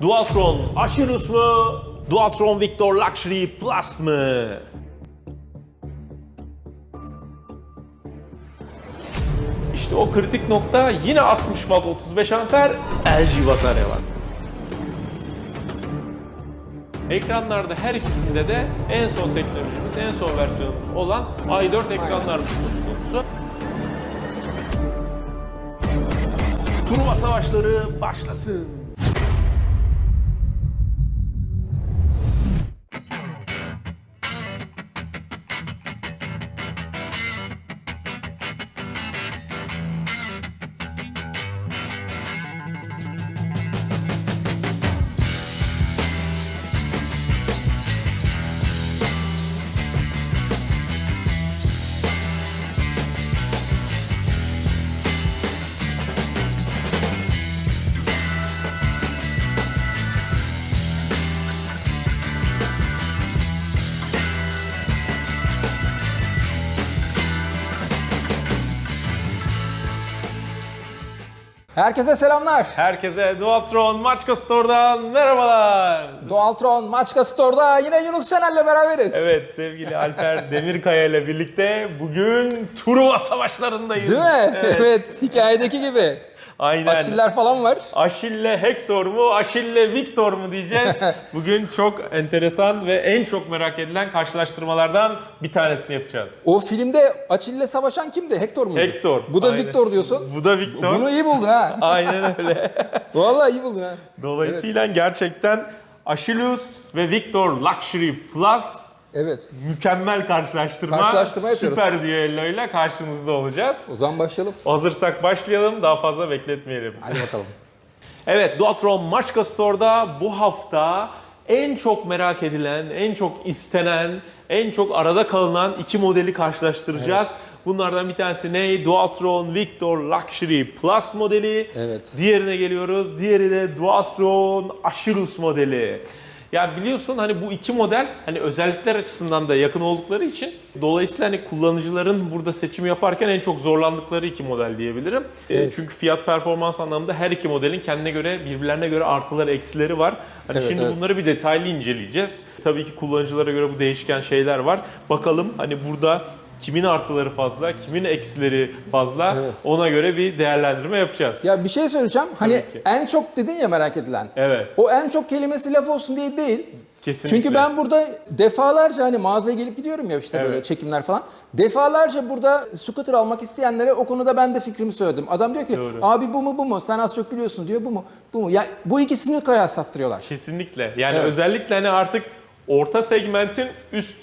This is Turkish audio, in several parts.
Dualtron Aşirus mu? Dualtron Victor Luxury Plus mı? İşte o kritik nokta yine 60 watt 35 amper LG batarya var. Ekranlarda her ikisinde de en son teknolojimiz, en son versiyonumuz olan i4 ekranlar söz konusu. Truva savaşları başlasın. Herkese selamlar. Herkese Dualtron Maçka Store'dan merhabalar. Dualtron Maçka Store'da yine Yunus Şener'le beraberiz. Evet sevgili Alper Demirkaya ile birlikte bugün Truva savaşlarındayız. Değil mi? Evet. hikayedeki gibi. Aynen. Açiller falan var. Aşille Hector mu, Aşille Victor mu diyeceğiz. Bugün çok enteresan ve en çok merak edilen karşılaştırmalardan bir tanesini yapacağız. O filmde Açil'le savaşan kimdi? Hector muydu? Hector. Bu da Aynen. Victor diyorsun. Bu da Victor. Bunu iyi buldun ha. Aynen öyle. Vallahi iyi buldun ha. Dolayısıyla gerçekten Achilles ve Victor Luxury Plus Evet. mükemmel karşılaştırma. Karşılaştırma yapıyoruz. Süper düello ile karşınızda olacağız. O zaman başlayalım. Hazırsak başlayalım, daha fazla bekletmeyelim. Hadi bakalım. Evet, Dualtron Maçka Store'da bu hafta en çok merak edilen, en çok istenen, en çok arada kalınan iki modeli karşılaştıracağız. Bunlardan bir tanesi ne? Dualtron Victor Luxury Plus modeli. Evet. Diğerine geliyoruz. Diğeri de Dualtron Aşirus modeli. Ya biliyorsun hani bu iki model hani özellikler açısından da yakın oldukları için dolayısıyla hani kullanıcıların burada seçim yaparken en çok zorlandıkları iki model diyebilirim. E, Evet. çünkü fiyat performans anlamında her iki modelin kendine göre birbirlerine göre artıları eksileri var. Hani Evet, şimdi evet. bunları bir detaylı inceleyeceğiz. Tabii ki kullanıcılara göre bu değişken şeyler var. Bakalım hani burada kimin artıları fazla, kimin eksileri fazla Evet. ona göre bir değerlendirme yapacağız. Ya bir şey söyleyeceğim. Hani Tabii ki. en çok dedin ya merak edilen. Evet. O en çok kelimesi laf olsun diye değil. Kesinlikle. Çünkü ben burada defalarca hani mağazaya gelip gidiyorum ya işte böyle Evet. çekimler falan. Defalarca burada scooter almak isteyenlere o konuda ben de fikrimi söyledim. Adam diyor ki Doğru. abi bu mu bu mu sen az çok biliyorsun diyor bu mu bu mu. Ya bu ikisini kıyaslattırıyorlar. Kesinlikle. Yani Evet. özellikle hani artık orta segmentin üst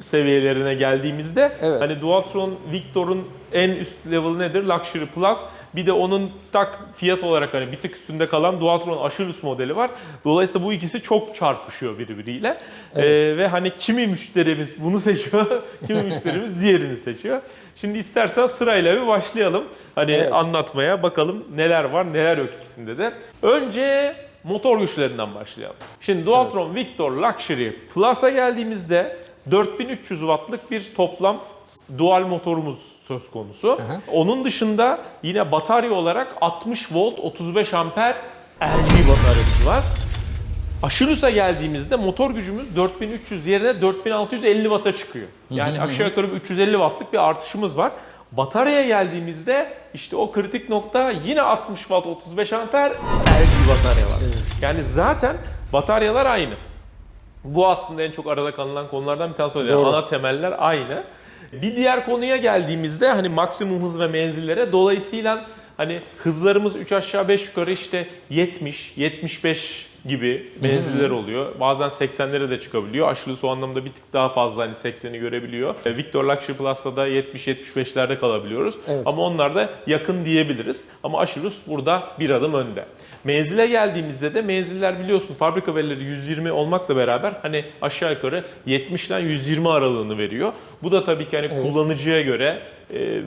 seviyelerine geldiğimizde Evet. hani Dualtron Victor'un en üst level nedir? Luxury Plus. Bir de onun tak fiyat olarak hani bir tık üstünde kalan Dualtron Aşırus modeli var. Dolayısıyla bu ikisi çok çarpışıyor birbiriyle. Ee, ve hani kimi müşterimiz bunu seçiyor, kimi müşterimiz diğerini seçiyor. Şimdi istersen sırayla bir başlayalım. Hani Evet. anlatmaya bakalım neler var neler yok ikisinde de. Önce motor güçlerinden başlayalım. Şimdi Dualtron Victor Luxury Plus'a geldiğimizde 4300 wattlık bir toplam dual motorumuz söz konusu. hı. Onun dışında yine batarya olarak 60 volt 35 amper LG bataryamız var. Aşırısa geldiğimizde motor gücümüz 4300 yerine 4650 watt'a çıkıyor. Yani aşağı yukarı bir 350 wattlık bir artışımız var. Bataryaya geldiğimizde işte o kritik nokta yine 60 watt 35 amper LG batarya var. Yani zaten bataryalar aynı. Bu aslında en çok arada kalınan konulardan bir tanesi oluyor. Doğru. Ana temeller aynı. Bir diğer konuya geldiğimizde hani maksimum hız ve menzillere dolayısıyla hani hızlarımız 3 aşağı 5 yukarı işte 70, 75 gibi menziller oluyor. Bazen 80'lere de çıkabiliyor. Aşırısı o anlamda bir tık daha fazla hani 80'i görebiliyor. E, Victor Luxury Plus'ta da 70-75'lerde kalabiliyoruz. Evet. Ama onlar da yakın diyebiliriz. Ama Aşırus burada bir adım önde. Menzile geldiğimizde de menziller biliyorsun fabrika verileri 120 olmakla beraber hani aşağı yukarı 70 ile 120 aralığını veriyor. Bu da tabii ki hani Evet. kullanıcıya göre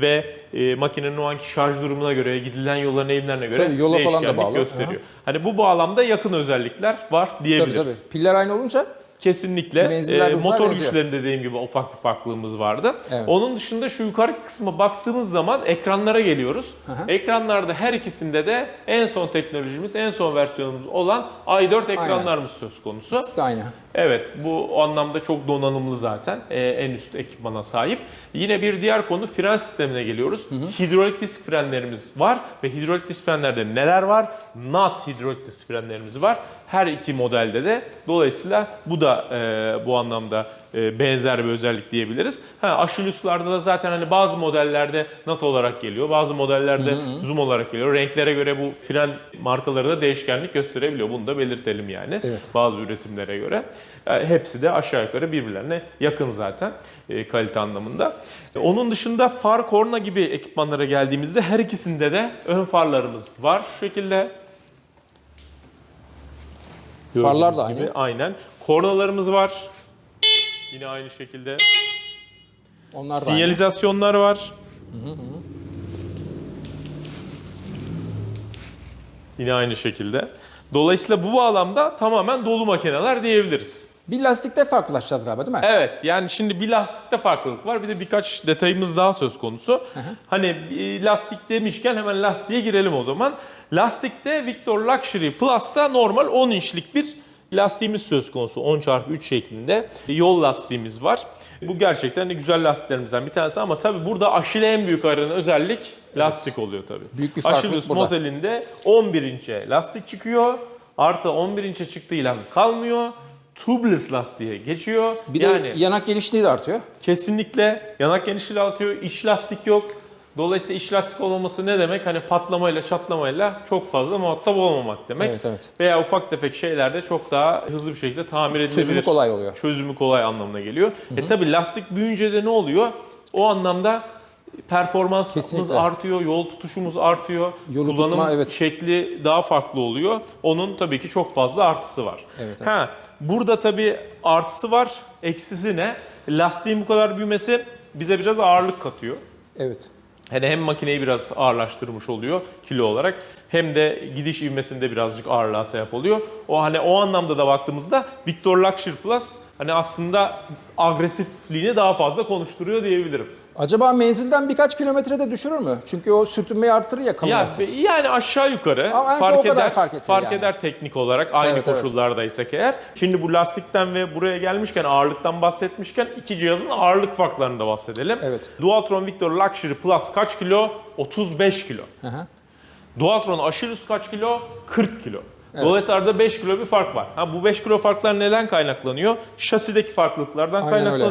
ve e, makinenin o anki şarj durumuna göre, gidilen yolların eğimlerine göre Tabii, yola falan da bağlı. gösteriyor. Hani bu bağlamda yakın özellikler var Tabii diyebiliriz. tabii. Piller aynı olunca Kesinlikle. Menziller hızlar motor benziyor. güçlerinde dediğim gibi ufak bir farklılığımız vardı. Evet. Onun dışında şu yukarı kısma baktığımız zaman ekranlara geliyoruz. hı. Ekranlarda her ikisinde de en son teknolojimiz, en son versiyonumuz olan i4 ekranlarımız söz konusu. De aynı. Evet bu anlamda çok donanımlı zaten Ee, en üst ekipmana sahip. Yine bir diğer konu fren sistemine geliyoruz. Hidrolik disk frenlerimiz var ve hidrolik disk frenlerde neler var? NAT hidrolik disk frenlerimiz var. Her iki modelde de. Dolayısıyla bu da e, bu anlamda e, benzer bir özellik diyebiliriz. Ha, Aşilus'larda da zaten hani bazı modellerde NAT olarak geliyor. Bazı modellerde zoom olarak geliyor. Renklere göre bu fren markaları da değişkenlik gösterebiliyor. Bunu da belirtelim yani Evet. bazı üretimlere göre. Yani hepsi de aşağı yukarı birbirlerine yakın zaten e, kalite anlamında. E, Onun dışında far korna gibi ekipmanlara geldiğimizde her ikisinde de ön farlarımız var şu şekilde. Farlar Gördüğünüz da gibi, aynı. Aynen. Kornalarımız var. Yine aynı şekilde. Onlar da aynı. Sinyalizasyonlar var. Yine aynı şekilde. Dolayısıyla bu bağlamda tamamen dolu makineler diyebiliriz. Bir lastikte farklılaşacağız galiba değil mi? Evet yani şimdi bir lastikte farklılık var bir de birkaç detayımız daha söz konusu. Hani lastik demişken hemen lastiğe girelim o zaman. Lastikte Victor Luxury Plus'ta normal 10 inçlik bir lastiğimiz söz konusu 10x3 şeklinde yol lastiğimiz var. Bu gerçekten de güzel lastiklerimizden bir tanesi ama tabii burada aşile en büyük aranan özellik lastik oluyor tabii. Büyük bir farklılık burada. modelinde 11 inçe lastik çıkıyor. Artı 11 inçe çıktığıyla kalmıyor. Tubeless lastiğe geçiyor. Bir yani de yanak genişliği de artıyor. Kesinlikle yanak genişliği artıyor. İç lastik yok. Dolayısıyla iç lastik olmaması ne demek? Hani patlamayla çatlamayla çok fazla muhatap olmamak demek. Evet, evet. Veya ufak tefek şeylerde çok daha hızlı bir şekilde tamir edilebilir. Çözümü kolay oluyor. Çözümü kolay anlamına geliyor. E tabi lastik büyüyünce de ne oluyor? O anlamda performansımız Kesinlikle. artıyor, yol tutuşumuz artıyor. Yolu Kullanım tutma, evet. şekli daha farklı oluyor. Onun tabii ki çok fazla artısı var. Evet, evet. Ha, burada tabii artısı var. Eksisi ne? Lastiğin bu kadar büyümesi bize biraz ağırlık katıyor. Evet. Hani hem makineyi biraz ağırlaştırmış oluyor kilo olarak hem de gidiş ivmesinde birazcık ağırlığa sebep oluyor. O hani o anlamda da baktığımızda Victor Luxury Plus hani aslında agresifliğini daha fazla konuşturuyor diyebilirim. Acaba menzilden birkaç kilometrede düşürür mü? Çünkü o sürtünmeyi artırır ya kalın Ya, lastik. yani aşağı yukarı Ama fark o kadar eder, fark fark yani. eder teknik olarak aynı Evet, evet. koşullardaysak eğer. Şimdi bu lastikten ve buraya gelmişken ağırlıktan bahsetmişken iki cihazın ağırlık farklarını da bahsedelim. Evet. Dualtron Victor Luxury Plus kaç kilo? 35 kilo. Hı hı. Dualtron Aşilus kaç kilo? 40 kilo. Dolayısıyla arada 5 kilo bir fark var. Ha bu 5 kilo farklar neden kaynaklanıyor? Şasideki farklılıklardan Aynen öyle.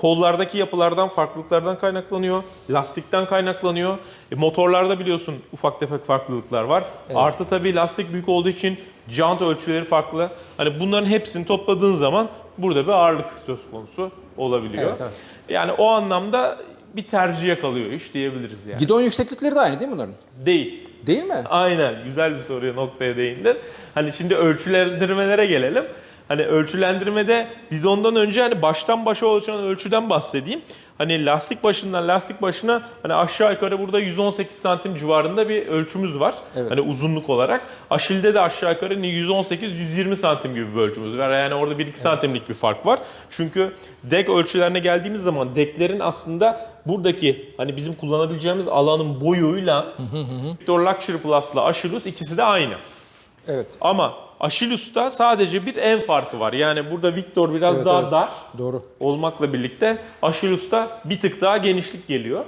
Kollardaki yapılardan, farklılıklardan kaynaklanıyor. Lastikten kaynaklanıyor. E, motorlarda biliyorsun ufak tefek farklılıklar var. Artı tabii lastik büyük olduğu için jant ölçüleri farklı. Hani bunların hepsini topladığın zaman burada bir ağırlık söz konusu olabiliyor. Evet, evet. Yani o anlamda bir tercihe kalıyor iş diyebiliriz yani. Gidon yükseklikleri de aynı değil mi bunların? Değil. Değil mi? Aynen güzel bir soruya noktaya değindin. Hani şimdi ölçülendirmelere gelelim. Hani ölçülendirmede didondan önce hani baştan başa oluşan ölçüden bahsedeyim. Hani lastik başından lastik başına hani aşağı yukarı burada 118 santim civarında bir ölçümüz var. Evet. Hani uzunluk olarak. Aşilde de aşağı yukarı 118-120 santim gibi bir ölçümüz var. Yani orada 1-2 santimlik bir fark var. Çünkü dek ölçülerine geldiğimiz zaman deklerin aslında buradaki hani bizim kullanabileceğimiz alanın boyuyla Victor Luxury Plus'la Aşilus ikisi de aynı. Evet. Ama Aşilus'ta sadece bir en farkı var. Yani burada Victor biraz Evet, daha evet. dar Doğru. olmakla birlikte Aşilus'ta bir tık daha genişlik geliyor.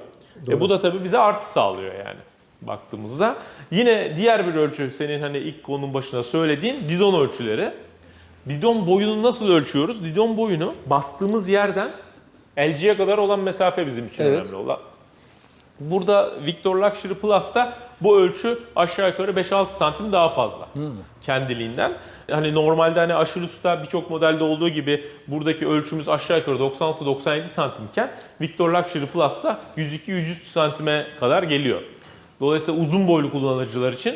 E bu da tabii bize artı sağlıyor yani baktığımızda. Yine diğer bir ölçü senin hani ilk konunun başında söylediğin didon ölçüleri. Didon boyunu nasıl ölçüyoruz? Didon boyunu bastığımız yerden LG'ye kadar olan mesafe bizim için Evet. önemli olan. Burada Victor Luxury Plus'ta bu ölçü aşağı yukarı 5-6 santim daha fazla kendiliğinden. Hani normalde hani Aşilus'ta birçok modelde olduğu gibi buradaki ölçümüz aşağı yukarı 96-97 santimken Victor Luxury Plus'ta 102-103 santime kadar geliyor. Dolayısıyla uzun boylu kullanıcılar için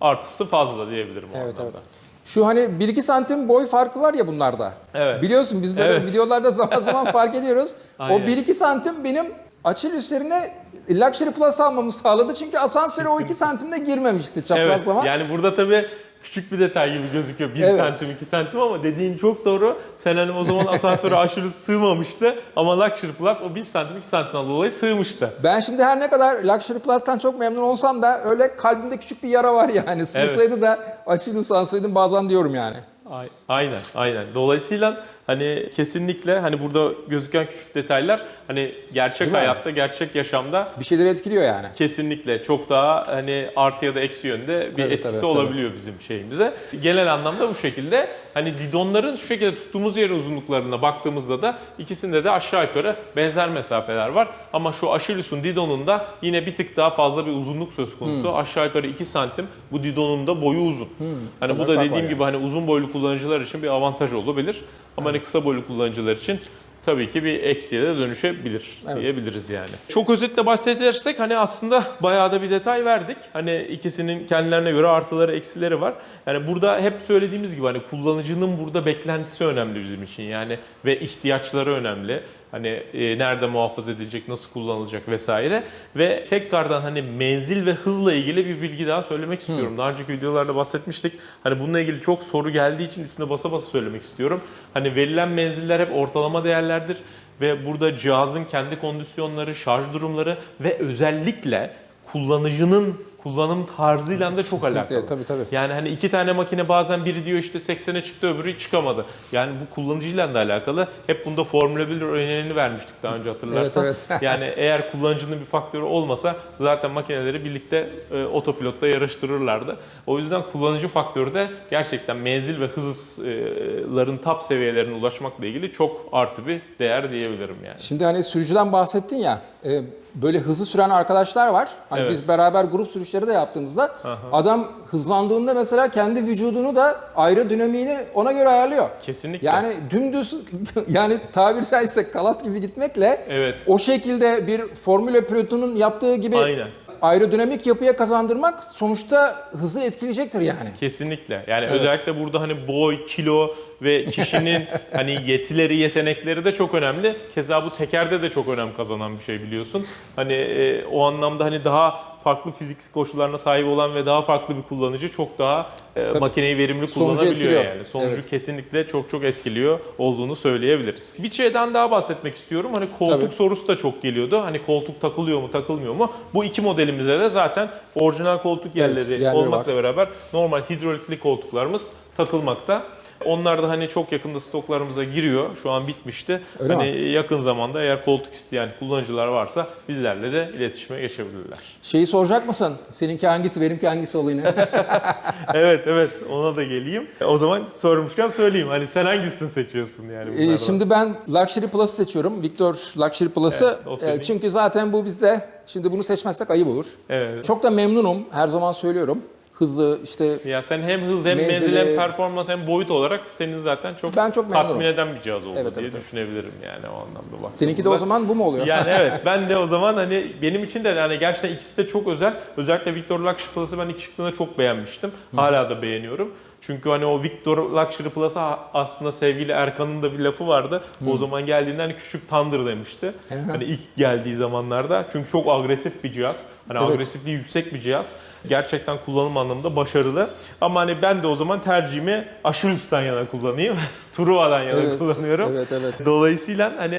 artısı fazla diyebilirim o Evet anlamda. evet. Şu hani 1-2 santim boy farkı var ya bunlarda. Evet. Biliyorsun biz böyle Evet. videolarda zaman zaman fark ediyoruz. o Aynen. 1-2 santim benim açıl üzerine Luxury Plus almamı sağladı. Çünkü asansöre o 2 santimde girmemişti çapraz Evet. Yani burada tabii küçük bir detay gibi gözüküyor. 1 Evet. santim 2 santim ama dediğin çok doğru. Sen hani o zaman asansöre aşırı sığmamıştı ama Luxury Plus o 1 santim 2 santimden dolayı sığmıştı. Ben şimdi her ne kadar Luxury Plus'tan çok memnun olsam da öyle kalbimde küçük bir yara var yani. Sığsaydı da açıyla sansaydım bazen diyorum yani. Ay- Aynen, aynen. Dolayısıyla hani kesinlikle hani burada gözüken küçük detaylar hani gerçek Değil mi? hayatta, gerçek yaşamda Bir şeyleri etkiliyor yani. kesinlikle çok daha hani artı ya da eksi yönde bir Tabii, etkisi tabii, olabiliyor bizim şeyimize. Genel anlamda bu şekilde. Hani didonların şu şekilde tuttuğumuz yer uzunluklarına baktığımızda da ikisinde de aşağı yukarı benzer mesafeler var. Ama şu Achilles'un didonunda yine bir tık daha fazla bir uzunluk söz konusu. Hmm. Aşağı yukarı 2 santim bu didonun da boyu uzun. Hani bu da fark var dediğim yani. gibi hani uzun boylu kullanıcılar için bir avantaj olabilir. Ama hani kısa boylu kullanıcılar için tabii ki bir eksiye de dönüşebilir Evet. diyebiliriz yani. Çok özetle bahsedersek hani aslında bayağı da bir detay verdik. Hani ikisinin kendilerine göre artıları eksileri var. Yani burada hep söylediğimiz gibi hani kullanıcının burada beklentisi önemli bizim için yani ve ihtiyaçları önemli. Hani e, nerede muhafaza edilecek, nasıl kullanılacak vesaire. Ve tekrardan hani menzil ve hızla ilgili bir bilgi daha söylemek istiyorum. Daha önceki videolarda bahsetmiştik. Hani bununla ilgili çok soru geldiği için üstüne basa basa söylemek istiyorum. Hani verilen menziller hep ortalama değerlerdir ve burada cihazın kendi kondisyonları, şarj durumları ve özellikle kullanıcının kullanım tarzıyla da çok Kesinlikle, alakalı. tabii, tabii. Yani hani iki tane makine bazen biri diyor işte 80'e çıktı öbürü çıkamadı. Yani bu kullanıcıyla da alakalı. Hep bunda Formula 1 örneğini vermiştik daha önce hatırlarsan. Evet, evet. yani eğer kullanıcının bir faktörü olmasa zaten makineleri birlikte e, otopilotta yarıştırırlardı. O yüzden kullanıcı faktörü de gerçekten menzil ve hızların top seviyelerine ulaşmakla ilgili çok artı bir değer diyebilirim yani. Şimdi hani sürücüden bahsettin ya, e, böyle hızlı süren arkadaşlar var. Hani Evet. biz beraber grup sürüşleri de yaptığımızda adam hızlandığında mesela kendi vücudunu da aerodinamiğini ona göre ayarlıyor. Kesinlikle. Yani dümdüz yani tabiri caizse kalas gibi gitmekle Evet. o şekilde bir formüle pilotunun yaptığı gibi Aynen. aerodinamik yapıya kazandırmak sonuçta hızı etkileyecektir yani. Kesinlikle. Yani özellikle burada hani boy, kilo ve kişinin hani yetileri, yetenekleri de çok önemli. Keza bu tekerde de çok önem kazanan bir şey biliyorsun. Hani e, o anlamda hani daha farklı fizik koşullarına sahip olan ve daha farklı bir kullanıcı çok daha e, makineyi verimli Sonucu kullanabiliyor etkiliyor. yani. Sonucu Evet. kesinlikle çok çok etkiliyor olduğunu söyleyebiliriz. Bir şeyden daha bahsetmek istiyorum. Hani koltuk Tabii. sorusu da çok geliyordu. Hani koltuk takılıyor mu, takılmıyor mu? Bu iki modelimize de zaten orijinal koltuk yerleri yerleri olmakla var. beraber normal hidrolikli koltuklarımız takılmakta. Onlar da hani çok yakında stoklarımıza giriyor. Şu an bitmişti. Öyle hani mi? yakın zamanda eğer koltuk isteyen kullanıcılar varsa bizlerle de iletişime geçebilirler. Şeyi soracak mısın? Seninki hangisi, benimki hangisi olayını? evet evet ona da geleyim. O zaman sormuşken söyleyeyim. Hani sen hangisini seçiyorsun yani Ee, şimdi ben Luxury Plus'ı seçiyorum. Victor Luxury Plus'ı. Evet. Ee, çünkü zaten bu bizde. Şimdi bunu seçmezsek ayıp olur. Evet. Çok da memnunum. Her zaman söylüyorum. Hızlı işte Ya sen hem hız hem Menzili- menzil hem performans hem boyut olarak senin zaten çok, Ben çok tatmin eden bir cihaz oldu Evet, diye evet, evet. düşünebilirim yani o anlamda baktığımızda. seninki de o zaman bu mu oluyor? Yani evet ben de o zaman hani benim için de yani gerçekten ikisi de çok özel. Özellikle Victor Luxury Plus'ı ben ilk çıktığında çok beğenmiştim. Hala da beğeniyorum. Çünkü hani o Victor Luxury Plus'a aslında sevgili Erkan'ın da bir lafı vardı. O zaman geldiğinde hani küçük Thunder demişti. Hı hı. hani ilk geldiği zamanlarda. Çünkü çok agresif bir cihaz. Hani Evet. agresifliği yüksek bir cihaz. Gerçekten kullanım anlamında başarılı. Ama hani ben de o zaman tercihimi Aşırüs'ten yana kullanayım. Truva'dan yana Evet, kullanıyorum. evet, evet. Dolayısıyla hani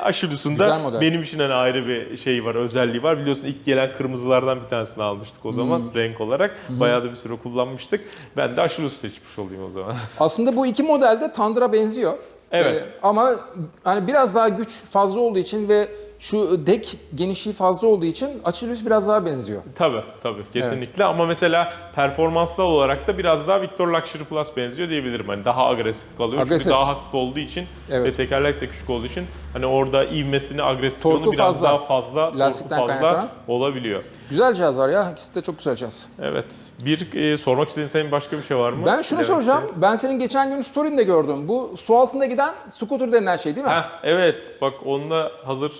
Güzel da benim için hani ayrı bir şey var, özelliği var. Biliyorsun ilk gelen kırmızılardan bir tanesini almıştık o zaman Hmm. renk olarak. Bayağı da bir süre kullanmıştık. Ben de Aşırüs seçmiş olayım o zaman. Aslında bu iki modelde Tundra benziyor. Evet. Ee, ama hani biraz daha güç fazla olduğu için ve şu dek genişliği fazla olduğu için Achilles biraz daha benziyor. tabii tabii kesinlikle ama mesela performansal olarak da biraz daha Victor Luxury Plus benziyor diyebilirim. Hani daha agresif kalıyor Agresif. çünkü daha hafif olduğu için Evet. ve tekerlek de küçük olduğu için hani orada ivmesini, Torku biraz fazla. daha fazla, Lastikten fazla kaynaklanan. olabiliyor. Güzel cihazlar ya. İkisi de çok güzel cihaz. Evet. Bir e, sormak istediğin senin başka bir şey var mı? Ben şunu Bilemek soracağım. istediğin? Ben senin geçen gün story'inde gördüm. Bu su altında giden scooter denilen şey değil mi? Heh, evet bak onunla hazır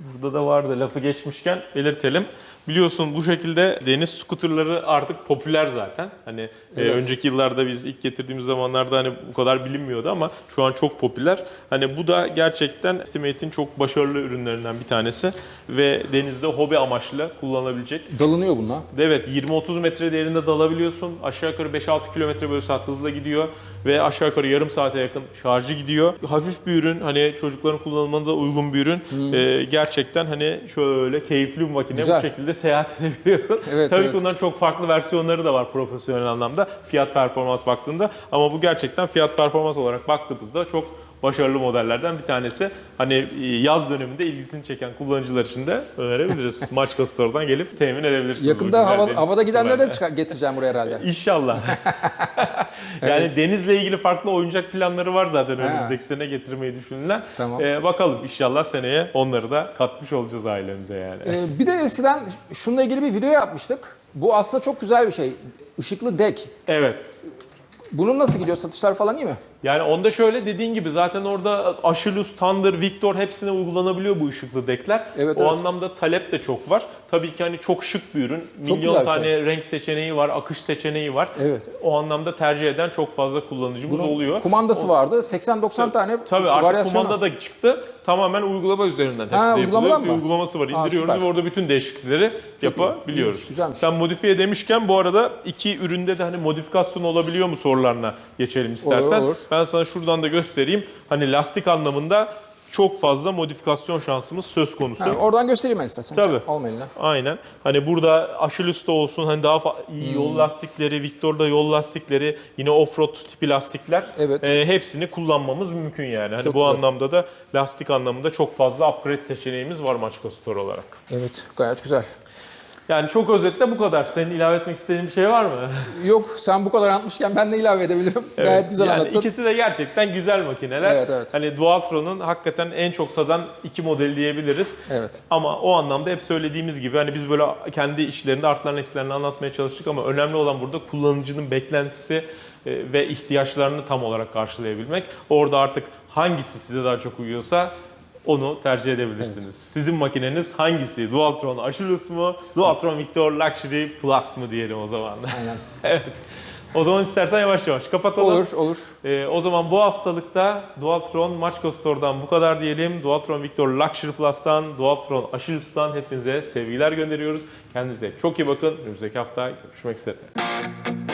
burada da vardı lafı geçmişken belirtelim. Biliyorsun bu şekilde deniz skuterları artık popüler zaten. Hani e, Evet. önceki yıllarda biz ilk getirdiğimiz zamanlarda hani bu kadar bilinmiyordu ama şu an çok popüler. Hani bu da gerçekten Estimate'in çok başarılı ürünlerinden bir tanesi ve denizde hobi amaçlı kullanılabilecek Dalınıyor bununla. Evet 20-30 metre değerinde dalabiliyorsun. Aşağı yukarı 5-6 kilometre bölü saat hızla gidiyor. Ve aşağı yukarı yarım saate yakın şarjı gidiyor. Hafif bir ürün. Hani çocukların kullanımına da uygun bir ürün. Ee, gerçekten hani şöyle keyifli bir makine. Güzel. Bu şekilde seyahat edebiliyorsun. Evet, Tabii evet. ki bunların çok farklı versiyonları da var profesyonel anlamda. Fiyat performans baktığında. Ama bu gerçekten fiyat performans olarak baktığımızda çok başarılı modellerden bir tanesi. Hani e, yaz döneminde ilgisini çeken kullanıcılar için de önerebiliriz. Maçka Store'dan gelip temin edebilirsiniz. Yakında hava, havada gidenleri de çıkar, getireceğim buraya herhalde. İnşallah. yani denizle ilgili farklı oyuncak planları var zaten önümüzdeki sene getirmeyi düşünülen. Tamam. Ee, bakalım inşallah seneye onları da katmış olacağız ailemize yani. Ee, bir de eskiden şununla ilgili bir video yapmıştık. Bu aslında çok güzel bir şey. Işıklı dek. Evet. Bunun nasıl gidiyor? Satışlar falan iyi mi? Yani onda şöyle dediğin gibi zaten orada Aşilus, Thunder, Victor hepsine uygulanabiliyor bu ışıklı dekler. Evet, o evet. anlamda talep de çok var. Tabii ki hani çok şık bir ürün. Çok Milyon tane şey. renk seçeneği var, akış seçeneği var. Evet. O anlamda tercih eden çok fazla kullanıcımız oluyor. Kumandası vardı. 80-90 tane Tabii artık kumanda da çıktı. Tamamen uygulama üzerinden hepsi Ha, uygulamadan mı? uygulaması var. Aa, İndiriyoruz süper. ve orada bütün değişiklikleri yapabiliyoruz. İyiymiş, güzelmiş. Sen modifiye demişken bu arada iki üründe de hani modifikasyon olabiliyor mu sorularına geçelim istersen. olur. Ben sana şuradan da göstereyim. Hani lastik anlamında çok fazla modifikasyon şansımız söz konusu. Ha, oradan göstereyim ben istersen. Tabii. Eline. Aynen. Hani burada Aşilüs'te olsun hani daha iyi yol Hmm. lastikleri, Victor'da yol lastikleri, yine offroad tipi lastikler Evet. e, hepsini kullanmamız mümkün yani. Hani Çok bu güzel. anlamda da lastik anlamında çok fazla upgrade seçeneğimiz var Maçka Store olarak. Evet gayet güzel. Yani çok özetle bu kadar. Senin ilave etmek istediğin bir şey var mı? Yok sen bu kadar anlatmışken ben de ilave edebilirim. Gayet güzel yani anlattın. ikisi de gerçekten güzel makineler. Evet, evet. Hani Dualtron'un hakikaten en çok satan iki modeli diyebiliriz. Evet. Ama o anlamda hep söylediğimiz gibi hani biz böyle kendi işlerinde artlarını eksilerini anlatmaya çalıştık ama önemli olan burada kullanıcının beklentisi e, ve ihtiyaçlarını tam olarak karşılayabilmek. Orada artık hangisi size daha çok uyuyorsa onu tercih edebilirsiniz. Sizin makineniz hangisi? Dualtron Aşilus mu? Dualtron Victor Luxury Plus mu diyelim o zaman. Aynen. evet. O zaman istersen yavaş yavaş kapatalım. Olur olur. Ee, o zaman bu haftalıkta Dualtron Maçko Store'dan bu kadar diyelim. Dualtron Victor Luxury Plus'tan, Dualtron Aşilus'tan hepinize sevgiler gönderiyoruz. Kendinize çok iyi bakın. Önümüzdeki hafta görüşmek üzere.